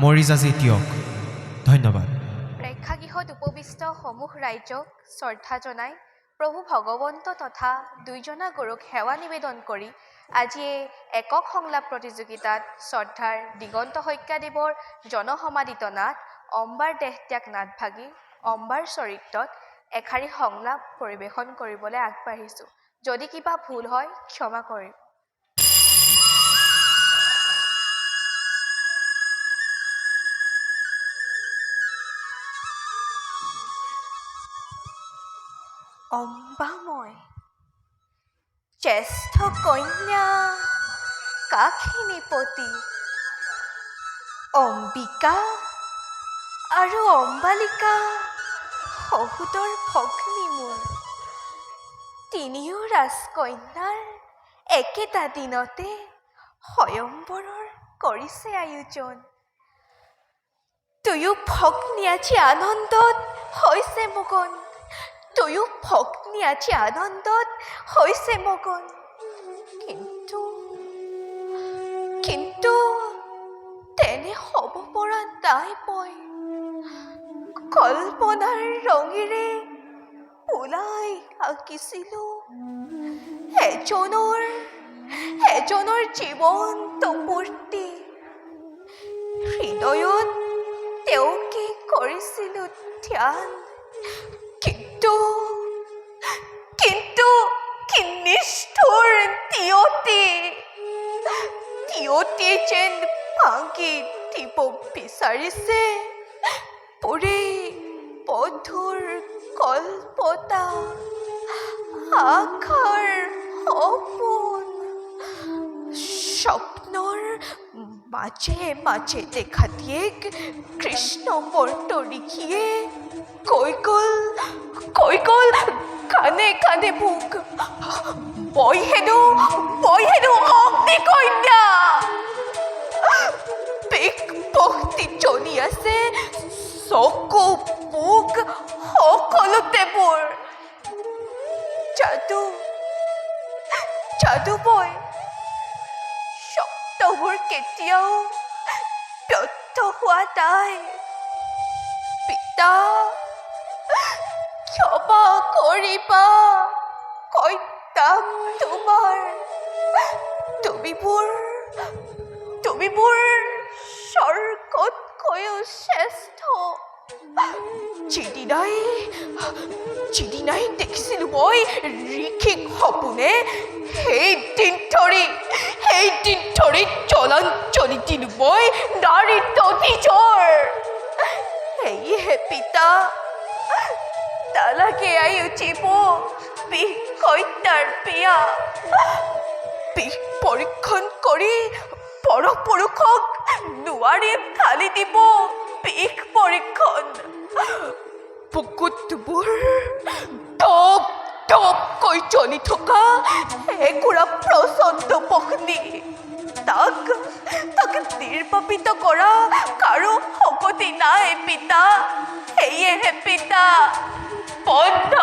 মৰি যাজি দিয়ক। ধন্যবাদ। প্ৰেক্ষাগৃহত উপবিষ্ট সমূহ ৰাইজক শ্ৰদ্ধা জনাই প্ৰভু ভগৱন্ত তথা দুইজনা গুৰুক সেৱা নিবেদন কৰি আজি এই একক সংলাপ প্ৰতিযোগিতাত শ্ৰদ্ধাৰ দিগন্ত শইকীয়াদেৱৰ জনসমাদিত নাট অম্বাৰ দেহত্যাগ নাটভাগী অম্বাৰ চৰিত্ৰত এষাৰি সংলাপ পৰিৱেশন কৰিবলৈ আগবাঢ়িছোঁ। যদি কিবা ভুল হয় ক্ষমা কৰিম। অম্বাময়। জ্যেষ্ঠ কন্যা, কাখিনীপতি, অম্বিকা আৰু অম্বালিকা শহুতৰ ভগ্নী মোৰ তিনিও ৰাজকন্যাৰ একেটা দিনতে স্বয়ম্বৰৰ কৰিছে আয়োজন। দুয়ো ভগ্নী আজি আনন্দত হৈছে মগন দুয়ো ভগ্নী আজি আনন্দত হৈছে মগন। কিন্তু কিন্তু তেনে হ'ব পৰা নাই মই। কল্পনাৰ ৰঙেৰে ওলাই আঁকিছিলো। এজনৰ এজনৰ জীৱন্ত মূৰ্তি হৃদয়ত তেওঁকে কৰিছিলো ধ্যান। কিন্তু কিন্তু কি নিষ্ঠুৰ তিয়তি। তিয়তি যেন ভাঙি দিব বিচাৰিছে পৰে বধুৰ কল্পতা আশাৰ সপোন, স্বপ্নৰ মাজে মাজে দেখা দিয়ে কৃষ্ণ বৰ্তৰিখিয়ে কৈ গ'ল কৈ গ'ল কাণে কাণে মোক মই হেনো মই হেনো অগ্নি কন্যা। পেক ভক্তি জ্বলি আছে চকু মুখ সকলোতে মোৰ যাদু যাদু শব্দবোৰ কেতিয়াও ব্যৰ্থ হোৱা নাই পিতা ক্ষমা কৰিবা কইতাম তোমাৰ তুমি মোৰ তুমি মোৰ স্বৰ্গতকৈও শ্ৰেষ্ঠ যিদিনাই যিদিনাই দেখিছিলোঁ মই ঋষিক সপোনে সেই দিন ধৰি সেই দিন ধৰি জলাঞ্জলি দিলোঁ মই নাৰী নিজৰ সেয়েহে পিতা, তালাকে আই উঠিব বিষ কইতাৰ বিয়া বিষ পৰীক্ষণ কৰি পৰপুৰুষক নোৱাৰি ঢালি দিব বিষ পৰীক্ষণ বুকুতবোৰ টপকৈ জ্বলি থকা একুৰা প্ৰচণ্ড পত্নী। তাক তাক নিৰ্বাপিত কৰা কাৰো শকতি নাই পিতা। সেয়েহে পিতা। বন্ধ